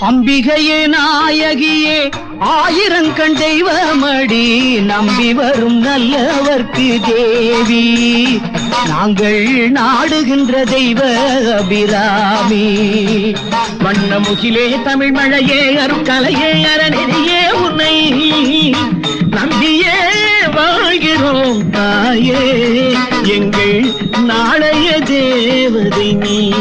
அம்பிகையே நாயகியே ஆயிரங்கண் தெய்வமடி நம்பி வரும் நல்லவர்க்கு தேவி. நாங்கள் நாடுகின்ற தெய்வ அபிராமி. வண்ண முகிலே தமிழ் மழையே அருட்கலையே அறநெறியே உன்னை நம்பியே வாழ்கிறோம் தாயே. எங்கள் நாளைய தேவதை நீ.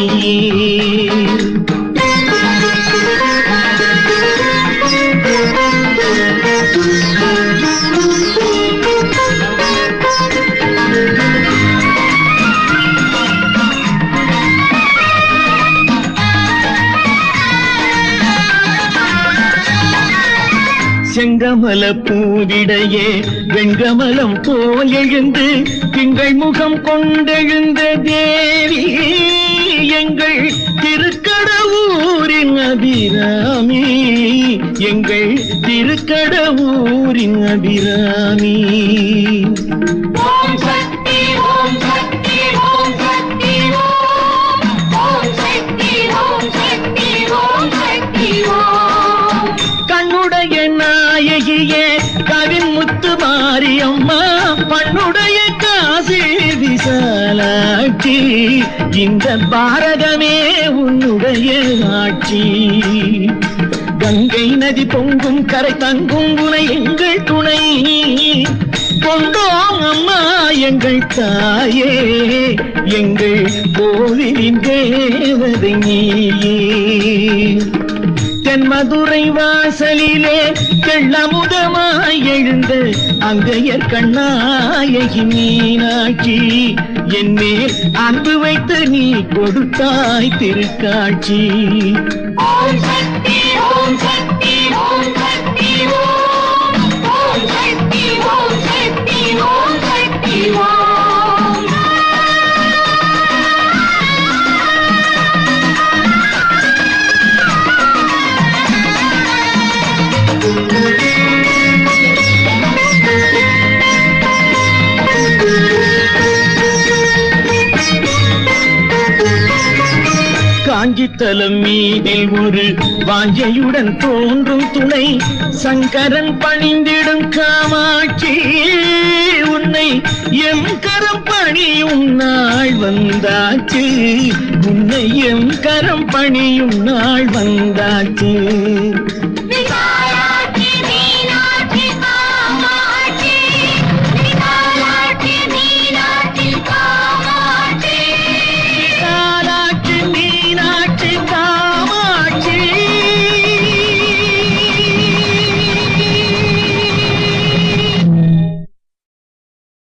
செங்கமல பூவிடையே வெண்கமலம் போல் எழுந்து திங்கள் முகம் கொண்டெழுந்த தேவி எங்கள் திருக்கடவூரின் அபிராமி எங்கள் திருக்கடவூரின் அபிராமி. நாயகியே கவின் முத்து மாரியம்மா பண்ணுடைய காசி விசாலாட்சி. இந்த பாரதமே உன்னுடைய ஆட்சி. கங்கை நதி பொங்கும் கரை தங்கும் உனை எங்கள் துணை. கொண்டோம் அம்மா எங்கள் தாயே. எங்கள் கோவிலின் தேவதை நீயே. என் மதுரை வாசலிலே கெள்ளமுதமாய் எழுந்து அங்கையர் கண்ணாயகி மீனாட்சி. என் மேல் அன்பு வைத்து நீ கொடுத்தாய் திருக்காட்சி. காஞ்சித்தலம் மீதில் ஒரு வாஞ்சையுடன் தோன்றும் துணை. சங்கரன் பணிந்திடும் காமாட்சி உன்னை எம் கரம் பணியும் நாள் வந்தாச்சு. உன்னை எம் கரம் பணியும் நாள் வந்தாச்சு.